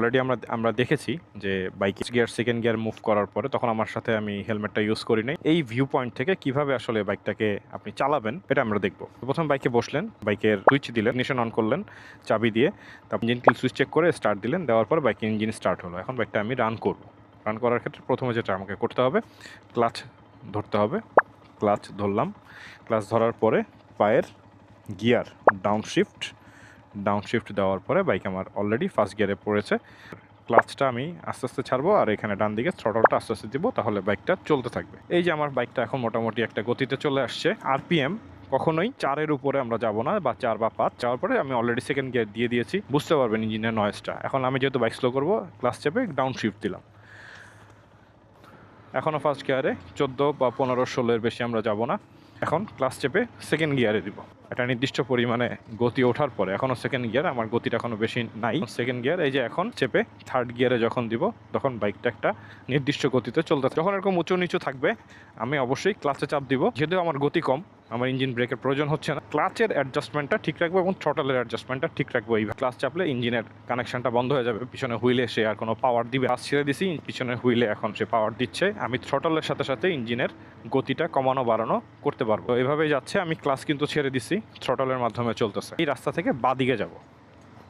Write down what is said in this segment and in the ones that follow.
Already আমরা আমরা দেখেছি যে bike gear second gear move করার পরে তখন আমার সাথে আমি হেলমেটটা ইউজ করি নাই। এই ভিউ পয়েন্ট থেকে কীভাবে আসলে বাইকটাকে আপনি চালাবেন এটা আমরা দেখব। প্রথম বাইকে বসলেন বাইকের সুইচ দিলেন নিশন অন করলেন, চাবি দিয়ে তারপর ইঞ্জিন কিল সুইচ চেক করে স্টার্ট দিলেন, দেওয়ার পর বাইকের ইঞ্জিন স্টার্ট হলো। এখন বাইকটা আমি রান করব। রান করার ক্ষেত্রে প্রথমে যেটা আমাকে করতে হবে ক্লাচ ধরতে হবে ক্লাচ ধরলাম। ক্লাচ ধরার পরে পায়ের gear down shift down shift দেওয়ার পরে বাইক আমার অলরেডি ফার্স্ট গিয়ারে পড়েছে। ক্লাচটা আমি আস্তে আস্তে ছাড়বো আর এখানে ডান দিকে থ্রটলটা আস্তে আস্তে দিব, তাহলে বাইকটা চলতে থাকবে। এই যে আমার বাইকটা এখন মোটামুটি একটা গতিতে চলে আসছে। আরপিএম কখনোই চারের উপরে আমরা যাব না, বা চার বা পাঁচ। যাওয়ার পরে আমি অলরেডি সেকেন্ড গিয়ার দিয়ে দিয়েছি। বুঝতে পারবেন ইঞ্জিনের নয়েজটা এখন আমি যেহেতু বাইক স্লো করব ক্লাস চেপে ডাউন শিফট দিলাম। এখনও ফার্স্ট গিয়ারে চোদ্দ বা পনেরো ষোলোর বেশি আমরা যাব না। এখন ক্লাস চেপে সেকেন্ড গিয়ারে দিব। একটা নির্দিষ্ট পরিমাণে গতি ওঠার পরে এখনও সেকেন্ড গিয়ার আমার গতিটা এখনও বেশি নাই। সেকেন্ড গিয়ার এই যে এখন চেপে থার্ড গিয়ারে যখন দিব, তখন বাইকটা একটা নির্দিষ্ট গতিতে চলতে। যখন এরকম উঁচু নিচু থাকবে, আমি অবশ্যই ক্লাসে চাপ দিব। যেহেতু আমার গতি কম আমার ইঞ্জিন ব্রেকের প্রয়োজন হচ্ছে না। ক্লাচের অ্যাডজাস্টমেন্টটা ঠিক রাখব এবং থ্রটলের অ্যাডজাস্টমেন্টটা ঠিক রাখব এই ক্লাচ চাপলে ইঞ্জিনের কানেকশনটা বন্ধ হয়ে যাবে। পিছনে হুইলে সে আর কোনো পাওয়ার দিবে আজ ছেড়ে দিছি পিছনে হুইলে এখন সে পাওয়ার দিচ্ছে। আমি থ্রটলের সাথে সাথে ইঞ্জিনের গতিটা কমানো, বাড়ানো করতে পারব। এভাবেই যাচ্ছে। আমি ক্লাস কিন্তু ছেড়ে দিছি। থ্রটলের মাধ্যমে চলতেছে। এই রাস্তা থেকে বাদিকে যাব।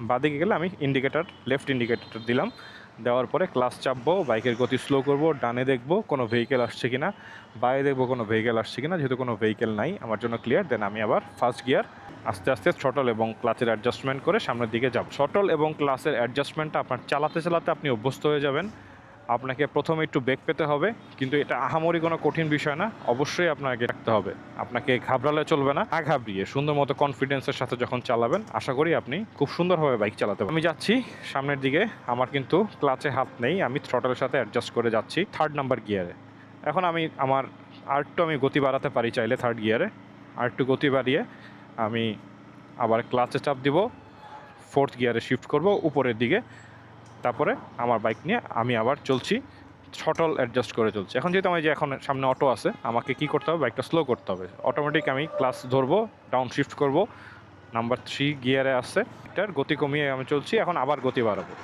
বাদিকে গেলে আমি ইন্ডিকেটার লেফট ইন্ডিকেটার দিলাম। দেওয়ার পরে ক্লাস চাপবো বাইকের গতি স্লো করব, ডানে দেখব কোনো ভেহিকেল আসছে কি না বাইরে দেখব কোনো ভেহিকেল আসছে কি না যেহেতু কোনো ভেহিকেল নাই, আমার জন্য ক্লিয়ার দেন আমি আবার ফার্স্ট গিয়ার আস্তে আস্তে শটল এবং ক্লাচের অ্যাডজাস্টমেন্ট করে সামনের দিকে যাব। শটল এবং ক্লাসের অ্যাডজাস্টমেন্টটা আপনার চালাতে চালাতে আপনি অভ্যস্ত হয়ে যাবেন। আপনাকে প্রথমে একটু বেগ পেতে হবে, কিন্তু এটা আহামরি কোনো কঠিন বিষয় না, অবশ্যই আপনাকে রাখতে হবে। আপনাকে ঘাবড়ালে চলবে না না ঘাবড়িয়ে সুন্দর মতো কনফিডেন্সের সাথে যখন চালাবেন, আশা করি আপনি খুব সুন্দরভাবে বাইক চালাতে আমি যাচ্ছি সামনের দিকে, আমার কিন্তু ক্লাচে হাত নেই, আমি থ্রটলের সাথে অ্যাডজাস্ট করে যাচ্ছি থার্ড নাম্বার গিয়ারে এখন আমি আমার আর একটু আমি গতি বাড়াতে পারি চাইলে থার্ড গিয়ারে আর একটু গতি বাড়িয়ে আমি আবার ক্লাচে চাপ দিব ফোর্থ গিয়ারে শিফট করব, উপরের দিকে। তারপরে আমার বাইক নিয়ে আমি আবার চলছি শটল অ্যাডজাস্ট করে চলছি। এখন যেহেতু আমার যে এখন সামনে অটো আছে, আমাকে কি করতে হবে? বাইকটা স্লো করতে হবে। অটোমেটিক আমি ক্লাস ধরবো ডাউন শিফট করব। নাম্বার থ্রি গিয়ারে আসছে এটার গতি কমিয়ে আমি চলছি, এখন আবার গতি বাড়াবো।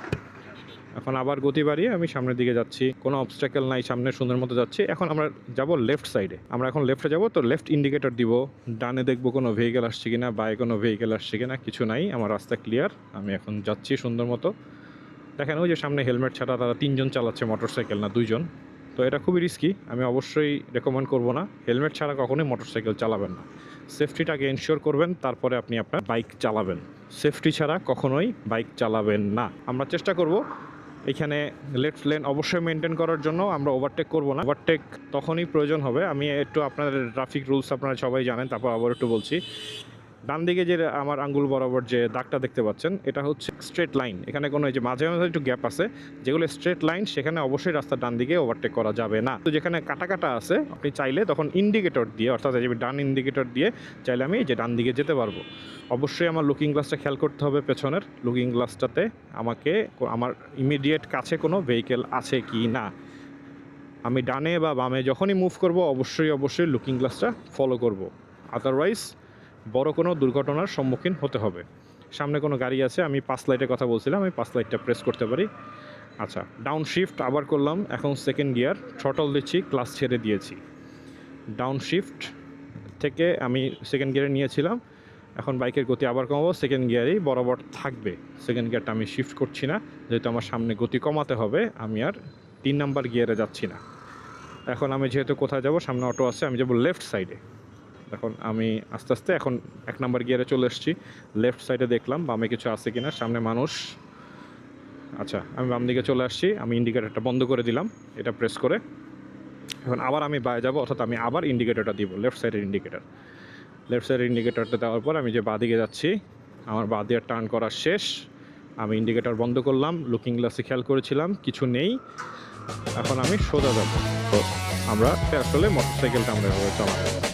এখন আবার গতি বাড়িয়ে আমি সামনের দিকে যাচ্ছি। কোনো অবস্ট্যাকেল নাই সামনে সুন্দর মতো যাচ্ছি। এখন আমরা যাব লেফট সাইডে আমরা এখন লেফটে যাব, তো লেফট ইন্ডিকেটর দিব। ডানে দেখব কোনো ভেহিকেল আসছে কিনা, বায়ে কোনো ভেহিকেল আসছে কিনা, কিছু নাই। আমার রাস্তা ক্লিয়ার আমি এখন যাচ্ছি সুন্দর মতো। দেখেন, ওই যে সামনে হেলমেট ছাড়া তারা তিনজন চালাচ্ছে মোটরসাইকেল না, দুইজন। তো এটা খুবই রিস্কি আমি অবশ্যই রেকমেন্ড করব না। হেলমেট ছাড়া কখনোই মোটরসাইকেল চালাবেন না। সেফটিটাকে এনশিওর করবেন, তারপরে আপনি আপনার বাইক চালাবেন। সেফটি ছাড়া কখনোই বাইক চালাবেন না। আমরা চেষ্টা করব এখানে লেফট লেন অবশ্যই মেনটেন করার জন্য, আমরা ওভারটেক করব না। ওভারটেক তখনই প্রয়োজন হবে। আমি একটু আপনাদের ট্রাফিক রুলস আপনারা সবাই জানেন, তারপর আবার একটু বলছি। ডান দিকে যে আমার আঙ্গুল বরাবর যে দাগটা দেখতে পাচ্ছেন, এটা হচ্ছে স্ট্রেট লাইন এখানে কোনো এই যে মাঝে মাঝে একটু গ্যাপ আছে, যেগুলো স্ট্রেট লাইন সেখানে অবশ্যই রাস্তার ডান দিকে ওভারটেক করা যাবে না। তো যেখানে কাটা কাটা আছে, আপনি চাইলে তখন ইন্ডিকেটর দিয়ে, অর্থাৎ এই যে ডান ইন্ডিকেটর দিয়ে চাইলে আমি যে ডান দিকে যেতে পারব। অবশ্যই আমার লুকিং গ্লাসটা খেয়াল করতে হবে পেছনের। লুকিং গ্লাসটাতে আমাকে আমার ইমিডিয়েট কাছে কোনো ভেহিকেল আছে কি না। আমি ডানে বা বামে যখনই মুভ করব, অবশ্যই অবশ্যই লুকিং গ্লাসটা ফলো করব। আদারওয়াইজ বড় কোনো দুর্ঘটনার সম্মুখীন হতে হবে। সামনে কোনো গাড়ি আছে, আমি পাঁচ লাইটের কথা বলছিলাম, আমি পাঁচ লাইটটা প্রেস করতে পারি। আচ্ছা ডাউন শিফট আবার করলাম, এখন সেকেন্ড গিয়ার ছটল দিচ্ছি ক্লাস ছেড়ে দিয়েছি। ডাউন শিফট থেকে আমি সেকেন্ড গিয়ারে নিয়েছিলাম, এখন বাইকের গতি আবার কমাবো সেকেন্ড গিয়ারেই বরাবর থাকবে। সেকেন্ড গিয়ারটা আমি শিফট করছি না, যেহেতু আমার সামনে গতি কমাতে হবে, আমি আর তিন নাম্বার গিয়ারে যাচ্ছি না। এখন আমি যেহেতু কোথায় যাব, সামনে অটো আছে, আমি যাব লেফট সাইডে এখন আমি আস্তে আস্তে এখন এক নাম্বার গিয়ারে চলে এসেছি। লেফট সাইডে দেখলাম, বামে কিছু আছে কিনা, সামনে মানুষ। আচ্ছা আমি বাম দিকে চলে আসছি, আমি ইন্ডিকেটারটা বন্ধ করে দিলাম, এটা প্রেস করে। এখন আবার আমি বাইরে যাব, অর্থাৎ আমি আবার ইন্ডিকেটারটা দিব লেফট সাইডের ইন্ডিকেটার লেফট সাইডের ইন্ডিকেটারটা দেওয়ার পর আমি যে বাঁ দিকে যাচ্ছি, আমার বাঁ দিয়ে টার্ন করা শেষ। আমি ইন্ডিকেটার বন্ধ করলাম লুকিং গ্লাসে খেয়াল করেছিলাম, কিছু নেই। এখন আমি সোজা যাব। তো আমরা আসলে মোটরসাইকেলটা আমরা এভাবে চালাবো।